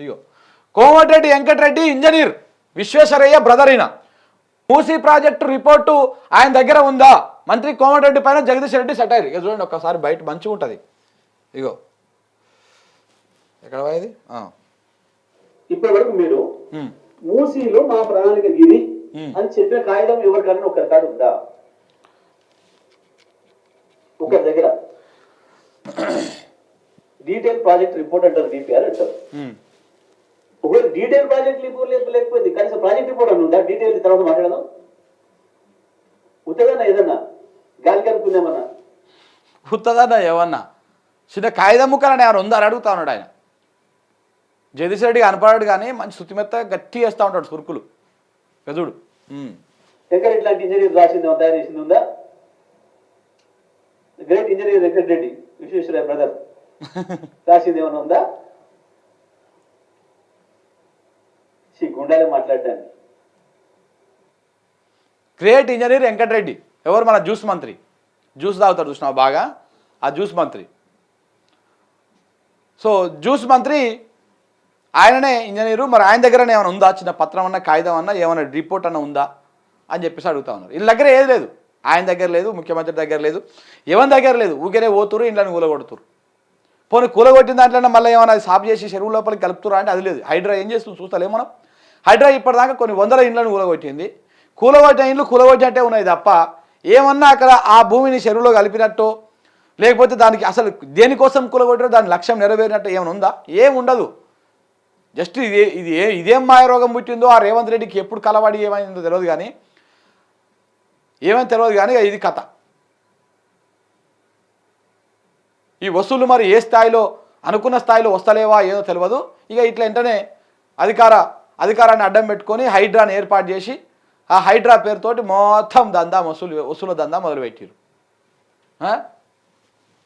Ego. Komatireddy Venkatreddy engineer Visvesvaraya brother అయిన Musi project report ఆయన దగ్గర ఉందా? మంత్రి కోమటిరెడ్డి పైన జగదీష్ రెడ్డి సెటైర్. ఇక చూడండి ఒక్కసారి బయట మంచిగా ఉంటుంది. ఇగో. ఎక్కడ పోయేది. ఇప్పటి వరకు మీరు. మూసీలో మా ప్రణాళిక ఇది. అని చెప్పిన కాగితం ఎవరికైనా ఒకరి కాడ ఉందా? ఒకరి దగ్గర. డీటెయిల్ ప్రాజెక్ట్ రిపోర్ట్ అంటారు డిపిఆర్ అంటారు. ఒకవేళ డీటెయిల్ ప్రాజెక్ట్ రిపోర్ట్ లేకపోతే కనీసం ప్రాజెక్ట్ రిపోర్ట్ అని ఉందా? డీటెయిల్ తర్వాత మాట్లాడదాం. ఉత్తగా ఏదన్నా? గాలి కనుక్కుందామన్నా ఉత్తదన్న ఏమన్నా? చిన్న కాగితం ముక్కలని ఎవరు ఉందా? అని అడుగుతా ఉన్నాడు ఆయన. జగదీష్ రెడ్డి కనపడాడు కానీ మంచి శుతిమెత్త గట్టి వేస్తూ ఉంటాడు సురుకులు. పెదుడు ఉమ్. ఎక్కడ ఇట్లాంటి ఇంజనీర్ రాసింది తయారు చేసింది ఉందా? Great engineer Venkatreddy Visvesvaraya brother రాసింది ఏమైనా ఉందా? గుండాలే మాట్లాడడానికి క్రియేట్ ఇంజనీర్ వెంకటరెడ్డి. ఎవరు మన జ్యూస్ మంత్రి? జ్యూస్ తాగుతారు చూసినావు బాగా? ఆ జ్యూస్ మంత్రి. సో జ్యూస్ మంత్రి ఆయననే ఇంజనీరు. మరి ఆయన దగ్గరనే ఏమైనా ఉందా? చిన్న పత్రం అన్న కాగితం అన్న ఏమైనా రిపోర్ట్ అన్న ఉందా? అని చెప్పేసి అడుగుతా ఉన్నారు. వీళ్ళ దగ్గర ఏది లేదు. ఆయన దగ్గర లేదు ముఖ్యమంత్రి దగ్గర లేదు. ఎవరి దగ్గర లేదు. ఊరికే పోతురు ఇంట్లోనే కూలగొడుతురు పోనీ కూలగొట్టిన దాంట్లో మళ్ళీ ఏమైనా సాఫ్ చేసి చెరువు లోపలికి కలుపుతురా అంటే అది లేదు. హైడ్రా ఏం చేస్తుంది? చూస్తలే మనం. హైడ్రా ఇప్పటిదాకా కొన్ని వందల ఇండ్లను కూలగొట్టింది కూలగొట్టిన ఇండ్లు కూలగొట్టినట్టే ఉన్నాయి తప్ప ఏమన్నా అక్కడ ఆ భూమిని చెరువులో కలిపినట్టు లేకపోతే దానికి అసలు దేనికోసం కూలగొట్టారో దాని లక్ష్యం నెరవేరినట్టు ఏమైనా ఉందా? ఏం ఉండదు. జస్ట్ ఇది ఇది ఏ ఇదేం మాయరోగం పుట్టిందో ఆ రేవంత్ రెడ్డికి ఎప్పుడు కలవాడి ఏమైందో తెలియదు కానీ ఏమైంది తెలియదు కానీ ఇది కథ. ఈ వసూలు మరి ఏ స్థాయిలో అనుకున్న స్థాయిలో వస్తలేవా ఏదో తెలియదు. ఇక ఇట్లా వెంటనే అధికార అధికారాన్ని అడ్డం పెట్టుకొని హైడ్రాని ఏర్పాటు చేసి ఆ హైడ్రా పేరుతోటి మొత్తం దందా వసూలు వసూలు దందా మొదలుపెట్టారు.